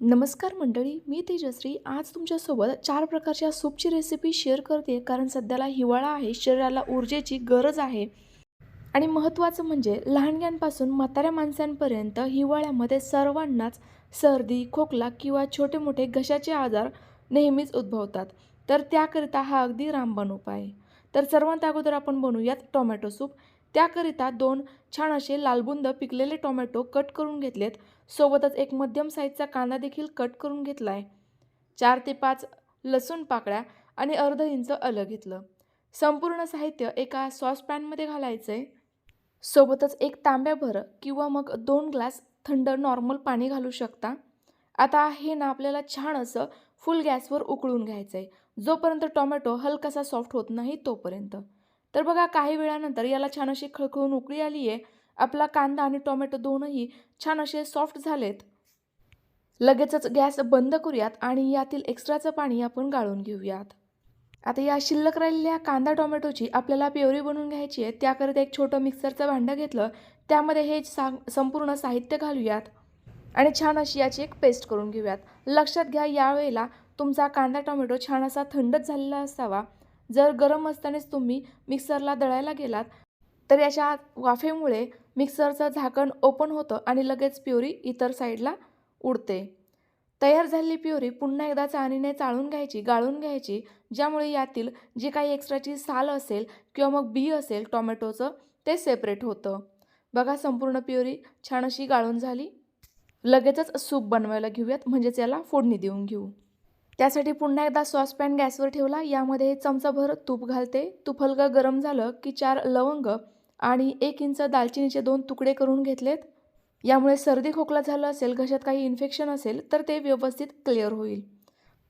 नमस्कार मंडळी मी तेजश्री. आज तुमच्यासोबत चार प्रकारच्या सूपची रेसिपी शेअर करते. कारण सध्याला हिवाळा आहे शरीराला ऊर्जेची गरज आहे. आणि महत्त्वाचं म्हणजे लहानग्यांपासून म्हाताऱ्या माणसांपर्यंत हिवाळ्यामध्ये सर्वांनाच सर्दी खोकला किंवा छोटे मोठे घशाचे आजार नेहमीच उद्भवतात. तर त्याकरिता हा अगदी रामबाण उपाय. आहे तर सर्वात अगोदर आपण बनवूयात टोमॅटो सूप. त्याकरिता दोन छान असे लालबुंद पिकलेले टोमॅटो कट करून घेतलेत. सोबतच एक मध्यम साईजचा कांदा देखील कट करून घेतला आहे चार ते पाच लसूण पाकळ्या आणि अर्ध इंच आलं घेतलं. संपूर्ण साहित्य एका सॉसपॅनमध्ये घालायचं आहे सोबतच एक तांब्याभर किंवा मग दोन ग्लास थंड नॉर्मल पाणी घालू शकता. आता हे ना आपल्याला छान असं फुल गॅसवर उकळून घ्यायचं आहे जोपर्यंत टोमॅटो हलकासा सॉफ्ट होत नाही तोपर्यंत. तर बघा काही वेळानंतर याला छान अशी खळखळून उकळी आली आहे आपला कांदा आणि टोमॅटो दोनही छान असे सॉफ्ट झालेत. लगेचच गॅस बंद करूयात आणि यातील एक्स्ट्राचं पाणी आपण गाळून घेऊयात. आता या शिल्लक राहिलेल्या कांदा टोमॅटोची आपल्याला प्युरी बनवून घ्यायची आहे. त्याकरिता एक छोटं मिक्सरचं भांडं घेतलं. त्यामध्ये हे सा संपूर्ण साहित्य घालूयात. आणि छान अशी याची एक पेस्ट करून घेऊयात. लक्षात घ्या यावेळेला तुमचा कांदा टोमॅटो छान असा थंडच झालेला असावा. जर गरम असतानाच तुम्ही मिक्सरला दळायला गेलात तर याच्या वाफेमुळे मिक्सरचं झाकण ओपन होतं आणि लगेच प्युरी इतर साईडला उडते. तयार झालेली प्युरी पुन्हा एकदा चाळणीने चाळून घ्यायची गाळून घ्यायची ज्यामुळे यातील जी काही एक्स्ट्राची साल असेल किंवा मग बी असेल टोमॅटोचं ते सेपरेट होतं. बघा संपूर्ण प्युरी छान अशी गाळून झाली. लगेचच सूप बनवायला घेऊयात म्हणजेच याला फोडणी देऊन घेऊ. त्यासाठी पुन्हा एकदा सॉसपॅन गॅसवर ठेवला. यामध्ये चमचाभर तूप घालते. तूप हलकं गरम झालं की चार लवंग आणि एक इंच दालचिनीचे दोन तुकडे करून घेतलेत. यामुळे सर्दी खोकला झालं असेल घशात काही इन्फेक्शन असेल तर ते व्यवस्थित क्लिअर होईल.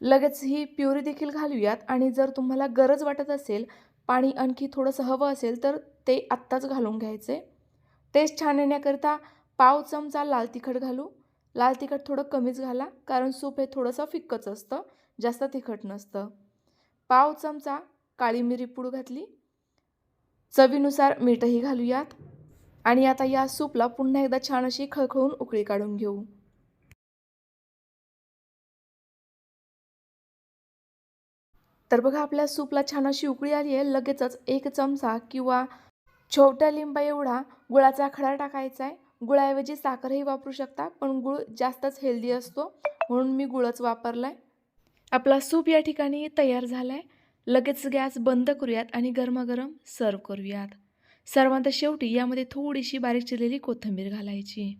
लगेच ही प्युरी देखील घालूयात आणि जर तुम्हाला गरज वाटत असेल पाणी आणखी थोडंसं हवं असेल तर ते आत्ताच घालून घ्यायचे. टेस्ट छान येण्याकरिता पाव चमचा लाल तिखट घालू. लाल तिखट थोडं कमीच घाला कारण सूप हे थोडंसं फिक्कच असतं जास्त तिखट नसतं. पाव चमचा काळी मिरी पूड घातली. चवीनुसार मीठही घालूयात. आणि आता या सूपला पुन्हा एकदा छान अशी खळखळून उकळी काढून घेऊ. तर बघा आपल्या सूपला छान अशी उकळी आली आहे. लगेचच एक चमचा किंवा छोट्या लिंबा एवढा गुळाचा खडा टाकायचा आहे. गुळाऐवजी साखरही वापरू शकता पण गुळ जास्तच हेल्दी असतो म्हणून मी गुळच वापरला आहे आपला सूप या ठिकाणी तयार झाला आहे लगेच गॅस बंद करूयात आणि गरमागरम सर्व करूयात. सर्वांत शेवटी यामध्ये थोडीशी बारीक चिरलेली कोथिंबीर घालायची.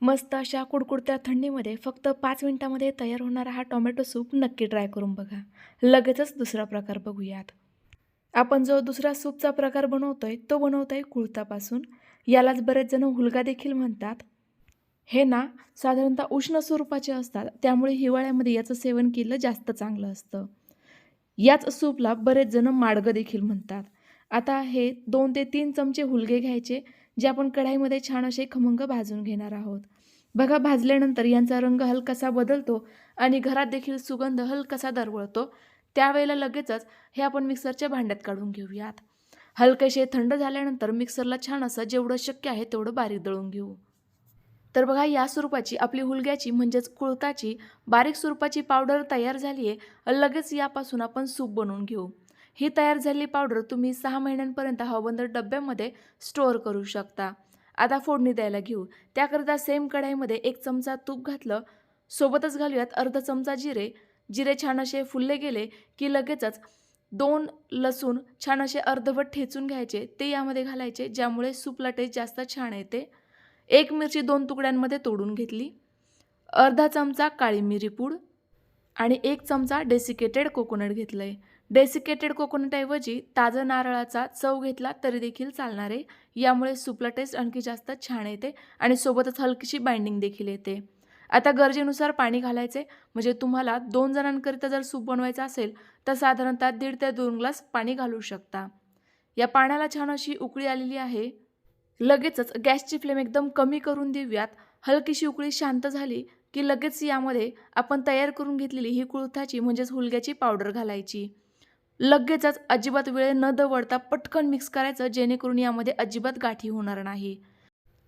मस्त अशा कुडकुडत्या थंडीमध्ये फक्त पाच मिनटामध्ये तयार होणारा हा टोमॅटो सूप नक्की ट्राय करून बघा. लगेचच दुसरा प्रकार बघूयात. आपण जो दुसरा सूपचा प्रकार बनवतोय तो बनवतोय कुळतापासून. यालाच बरेच जण हुलगा देखील म्हणतात. हे ना साधारणतः उष्ण स्वरूपाचे असतात. त्यामुळे हिवाळ्यामध्ये याचं सेवन केलं जास्त चांगलं असतं. याच सूपला बरेच जण माडगं देखील म्हणतात. आता हे दोन ते तीन चमचे हुलगे घ्यायचे जे आपण कढाईमध्ये छान असे खमंग भाजून घेणार आहोत. बघा भाजल्यानंतर यांचा रंग हलकासा बदलतो आणि घरात देखील सुगंध हलकासा दरवळतो. त्यावेळेला लगेचच हे आपण मिक्सरच्या भांड्यात काढून घेऊयात. हलकेसे थंड झाल्यानंतर मिक्सरला छान असं जेवढं शक्य आहे तेवढं बारीक दळून घेऊ. तर बघा या स्वरूपाची आपली हुलग्याची म्हणजेच कुळताची बारीक स्वरूपाची पावडर तयार झाली आहे. लगेच यापासून आपण सूप बनवून घेऊ. ही तयार झालेली पावडर तुम्ही सहा महिन्यांपर्यंत हवाबंद डब्यामध्ये स्टोअर करू शकता. आता फोडणी द्यायला घेऊ. त्याकरिता सेम कढाईमध्ये एक चमचा तूप घातलं. सोबतच घालूयात अर्धा चमचा जिरे. जिरे छान असे फुलले गेले की लगेचच दोन लसूण छान असे अर्धवट ठेचून घ्यायचे. ते यामध्ये घालायचे ज्यामुळे सूपला टेस्ट जास्त छान येते. एक मिरची दोन तुकड्यांमध्ये तोडून घेतली. अर्धा चमचा काळी मिरी पूड आणि एक चमचा डेसिकेटेड कोकोनट घेतलं आहे डेसिकेटेड कोकोनटऐवजी ताजं नारळाचा चव घेतला तरी देखील चालणार. आहे यामुळे सूपला टेस्ट आणखी जास्त छान येते आणि सोबतच हलकीशी बाइंडिंग देखील येते. आता गरजेनुसार पाणी घालायचे. म्हणजे तुम्हाला दोन जणांकरिता जर सूप बनवायचं असेल तर साधारणतः दीड ते दोन ग्लास पाणी घालू शकता. या पाण्याला छान अशी उकळी आलेली आहे. लगेचच गॅसची फ्लेम एकदम कमी करून देऊयात. हलकीशी उकळी शांत झाली की लगेच यामध्ये आपण तयार करून घेतलेली ही कुळथाची म्हणजेच हुलग्याची पावडर घालायची. लगेचच अजिबात वेळ न दवडता पटकन मिक्स करायचं जेणेकरून यामध्ये अजिबात गाठी होणार नाही.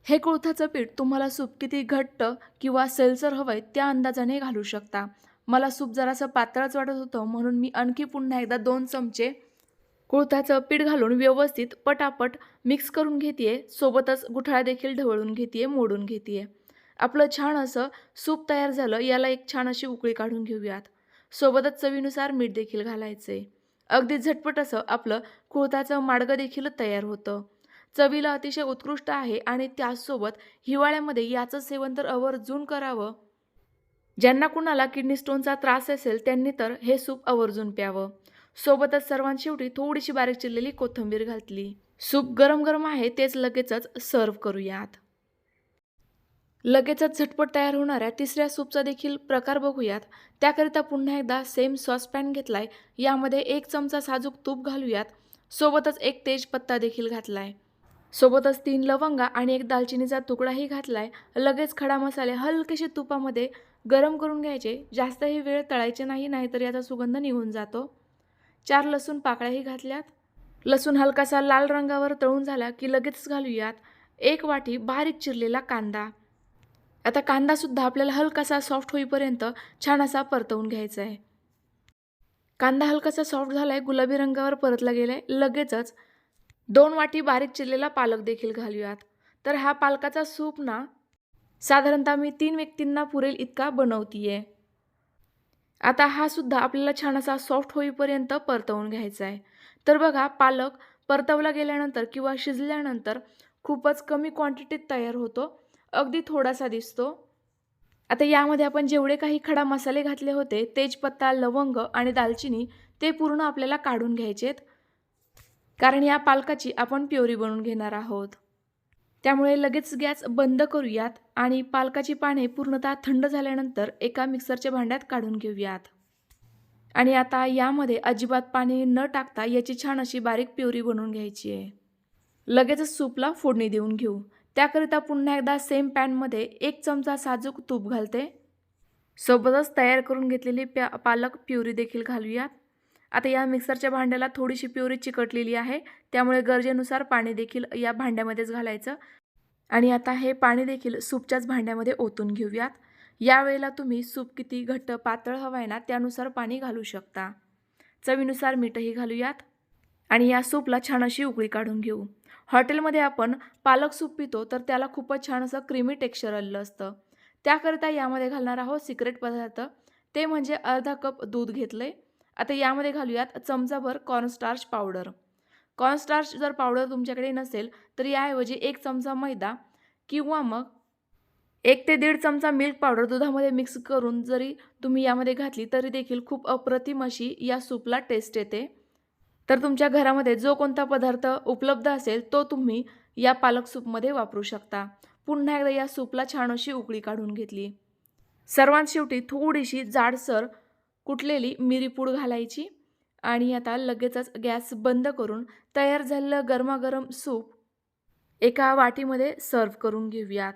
हे कुळथाचं पीठ तुम्हाला सूप किती घट्ट किंवा सैलसर हवं आहे त्या अंदाजाने घालू शकता. मला सूप जरासं पातळच वाटत होतं म्हणून मी आणखी पुन्हा एकदा दोन चमचे कुळथाचं पीठ घालून व्यवस्थित पटापट मिक्स करून घेते सोबतच गुठळा देखील ढवळून घेते मोडून घेते आपलं छान असं सूप तयार झालं याला एक छान अशी उकळी काढून घेऊयात. सोबतच चवीनुसार मीठ देखील घालायचं आहे अगदी झटपट असं आपलं कुळथाचं माडगं देखील तयार होतं. चवीला अतिशय उत्कृष्ट आहे आणि त्याचसोबत हिवाळ्यामध्ये याचं सेवन तर आवर्जून करावं. ज्यांना कुणाला किडनी स्टोनचा त्रास असेल त्यांनी तर हे सूप आवर्जून प्यावं. सोबतच सर्वांत शेवटी थोडीशी बारीक चिरलेली कोथिंबीर घातली. सूप गरम गरम आहे तेच लगेचच सर्व करूयात. लगेचच झटपट तयार होणाऱ्या तिसऱ्या सूपचा देखील प्रकार बघूयात. त्याकरिता पुन्हा एकदा सेम सॉसपॅन घेतलाय. यामध्ये एक चमचा साजूक तूप घालूयात. सोबतच एक तेजपत्ता देखील घातलाय. सोबतच तीन लवंगा आणि एक दालचिनीचा तुकडाही घातलाय. लगेच खडा मसाले हलकेसे तुपामध्ये गरम करून घ्यायचे. जास्तही वेळ तळायचे नाही नाहीतर याचा सुगंध निघून जातो. चार लसूण पाकळ्याही घातल्यात. लसूण हलकासा लाल रंगावर तळून झाला की लगेच घालूयात. एक वाटी बारीक चिरलेला कांदा. आता कांदासुद्धा आपल्याला हलकासा सॉफ्ट होईपर्यंत छान असा परतवून घ्यायचा आहे कांदा हलकासा सॉफ्ट झाला आहे गुलाबी रंगावर परतला गेला आहे लगेचच दोन वाटी बारीक चिरलेला पालक देखील घालूयात. तर हा पालकाचा सूप ना साधारणतः मी तीन व्यक्तींना पुरेल इतका बनवतीये. आता हा सुद्धा आपल्याला छान असा सॉफ्ट होईपर्यंत परतवून घ्यायचा आहे तर बघा पालक परतवला गेल्यानंतर किंवा शिजल्यानंतर खूपच कमी क्वांटिटीत तयार होतो. अगदी थोडासा दिसतो. आता यामध्ये आपण जेवढे काही खडा मसाले घातले होते तेजपत्ता लवंग आणि दालचिनी ते पूर्ण आपल्याला काढून घ्यायचेत. कारण या पालकाची आपण प्युरी बनवून घेणार आहोत. त्यामुळे लगेच गॅस बंद करूयात आणि पालकाची पाने पूर्णतः थंड झाल्यानंतर एका मिक्सरच्या भांड्यात काढून घेऊयात. आणि आता यामध्ये अजिबात पाणी न टाकता याची छान अशी बारीक प्युरी बनवून घ्यायची आहे. लगेचच सूपला फोडणी देऊन घेऊ. त्याकरिता पुन्हा एकदा सेम पॅनमध्ये एक चमचा साजूक तूप घालते. सोबतच तयार करून घेतलेली प्या पालक प्युरी देखील घालूयात. आता या मिक्सरच्या भांड्याला थोडीशी प्युरी चिकटलेली आहे. त्यामुळे गरजेनुसार पाणी देखील या भांड्यामध्येच घालायचं. आणि आता हे पाणी देखील सूपच्याच भांड्यामध्ये ओतून घेऊयात. यावेळेला तुम्ही सूप किती घट्ट पातळ हवं आहे ना त्यानुसार पाणी घालू शकता. चवीनुसार मीठही घालूयात. आणि या सूपला छान अशी उकळी काढून घेऊ. हॉटेलमध्ये आपण पालक सूप पितो तर त्याला खूपच छान असं क्रीमी टेक्स्चर आलेलं असतं. त्याकरिता यामध्ये घालणार आहोत सिक्रेट पदार्थ. ते म्हणजे अर्धा कप दूध घेतलं आहे आता यामध्ये घालूयात चमचाभर कॉर्नस्टार्च पावडर कॉर्नस्टार्च जर पावडर तुमच्याकडे नसेल तर याऐवजी एक चमचा मैदा किंवा मग एक ते दीड चमचा मिल्क पावडर दुधामध्ये मिक्स करून जरी तुम्ही यामध्ये घातली तरी देखील खूप अप्रतिम अशी या सूपला टेस्ट येते. तर तुमच्या घरामध्ये जो कोणता पदार्थ उपलब्ध असेल तो तुम्ही या पालक सूपमध्ये वापरू शकता. पुन्हा एकदा या सूपला छान अशी उकळी काढून घेतली. सर्वांत शेवटी थोडीशी जाडसर कुठलेली मिरीपूड घालायची आणि आता लगेचच गॅस बंद करून तयार झालेलं गरमागरम सूप एका वाटीमध्ये सर्व करून घेऊयात.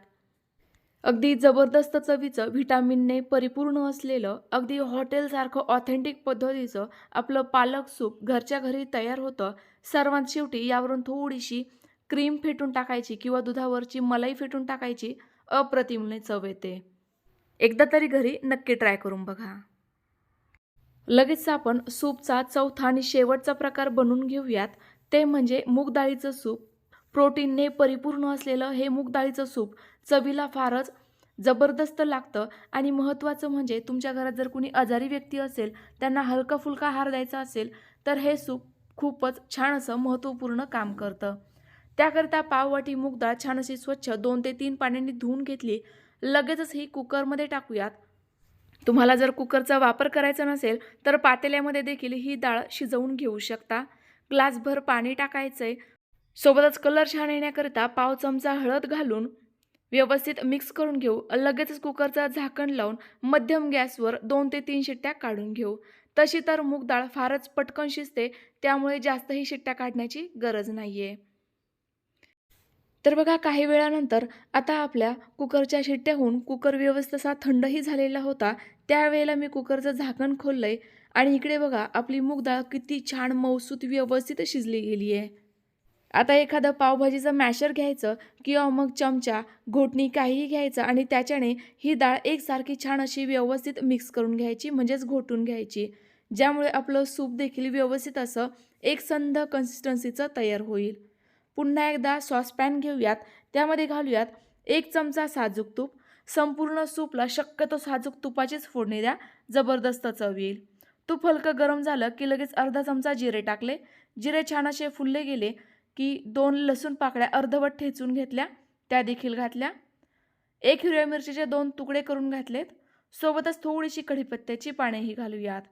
अगदी जबरदस्त चवीचं व्हिटॅमिनने परिपूर्ण असलेलं अगदी हॉटेलसारखं ऑथेंटिक पद्धतीचं आपलं पालक सूप घरच्या घरी तयार होतं. सर्वांत शेवटी यावरून थोडीशी क्रीम फेटून टाकायची किंवा दुधावरची मलाई फेटून टाकायची अप्रतिमने चव येते. एकदा तरी घरी नक्की ट्राय करून बघा. लगेच आपण सूपचा चौथा आणि शेवटचा प्रकार बनवून घेऊयात. ते म्हणजे मूगडाळीचं सूप. प्रोटीनने परिपूर्ण असलेलं हे मूगडाळीचं सूप चवीला फारच जबरदस्त लागतं आणि महत्त्वाचं म्हणजे तुमच्या घरात जर कुणी आजारी व्यक्ती असेल त्यांना हलका फुलका आहार द्यायचा असेल तर हे सूप खूपच छान असं महत्त्वपूर्ण काम करतं. त्याकरिता पाववाटी मूगडाळ छान अशी स्वच्छ दोन ते तीन पाण्याने धुवून घेतली. लगेचच ही कुकरमध्ये टाकूयात. तुम्हाला जर कुकरचा वापर करायचा नसेल तर पातेल्यामध्ये देखील ही डाळ शिजवून घेऊ शकता. ग्लासभर पाणी टाकायचं आहे सोबतच कलर छान येण्याकरिता पाव चमचा हळद घालून व्यवस्थित मिक्स करून घेऊ. लगेचच कुकरचं झाकण लावून मध्यम गॅसवर दोन ते तीन शिट्ट्या काढून घेऊ. तशी तर मूग डाळ फारच पटकन शिजते त्यामुळे जास्तही शिट्ट्या काढण्याची गरज नाही आहे तर बघा काही वेळानंतर आता आपल्या कुकरच्या शिट्ट्या होऊन कुकर व्यवस्थित असा थंडही झालेला होता. त्यावेळेला मी कुकरचं झाकण खोललं आहे आणि इकडे बघा आपली मूगडाळ किती छान मौसूत व्यवस्थित शिजली गेली आहे. आता एखादं पावभाजीचं मॅशर घ्यायचं किंवा मग चमचा घोटणी काहीही घ्यायचं आणि त्याच्याने ही डाळ एकसारखी छान अशी व्यवस्थित मिक्स करून घ्यायची म्हणजेच घोटून घ्यायची. ज्यामुळे आपलं सूप देखील व्यवस्थित असं एकसंध कन्सिस्टन्सीचं तयार होईल. पुन्हा एकदा सॉसपॅन घेऊयात. त्यामध्ये घालूयात एक चमचा साजूक तूप संपूर्ण सूपला शक्यतो साजूक तुपाचीच फोडणी द्या जबरदस्त चव येईल. तूप हलकं गरम झालं की लगेच अर्धा चमचा जिरे टाकले. जिरे छान असे फुलले गेले की दोन लसूण पाकळ्या अर्धवट ठेचून घेतल्या त्या देखील घातल्या. एक हिरव्या मिरचीचे दोन तुकडे करून घातलेत. सोबतच थोडीशी कढीपत्त्याची पानेही घालूयात.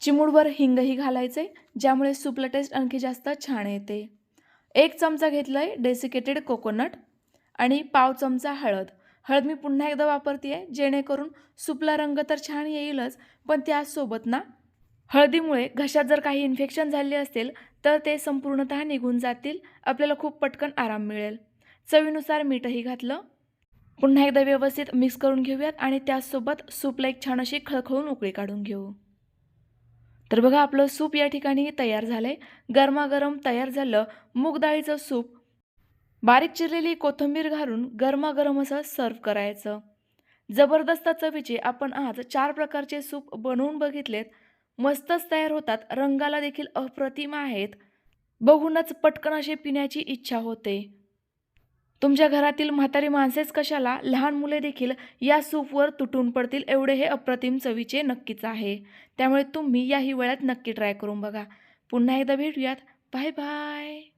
चिमूडभर हिंगही घालायचे ज्यामुळे सूपला टेस्ट आणखी जास्त छान येते. एक चमचा घेतला आहे डेसिकेटेड कोकोनट आणि पाव चमचा हळद. हळद मी पुन्हा एकदा वापरते आहे जेणेकरून सूपला रंग तर छान येईलच पण त्याचसोबत ना हळदीमुळे घशात जर काही इन्फेक्शन झाले असेल तर ते संपूर्णतः निघून जातील आपल्याला खूप पटकन आराम मिळेल. चवीनुसार मीठही घातलं. पुन्हा एकदा व्यवस्थित मिक्स करून घेऊयात आणि त्याचसोबत सूपला एक छान अशी खळखळून उकळी काढून घेऊ. तर बघा आपलं सूप या ठिकाणी तयार झालं आहे गरमागरम तयार झालं. मूग डाळीचं सूप बारीक चिरलेली कोथिंबीर घालून गरमागरम असं सर्व करायचं. जबरदस्त चवीचे आपण आज चार प्रकारचे सूप बनवून बघितलेत. मस्तच तयार होतात. रंगाला देखील अप्रतिम आहेत. बघूनच पटकन असे पिण्याची इच्छा होते. तुमच्या घरातील म्हातारी माणसेच कशाला लहान मुले देखील या सूपवर तुटून पडतील एवढे हे अप्रतिम चवीचे नक्कीच आहे. त्यामुळे तुम्ही या हिवाळ्यात नक्की ट्राय करून बघा. पुन्हा एकदा भेटूयात. Bye bye.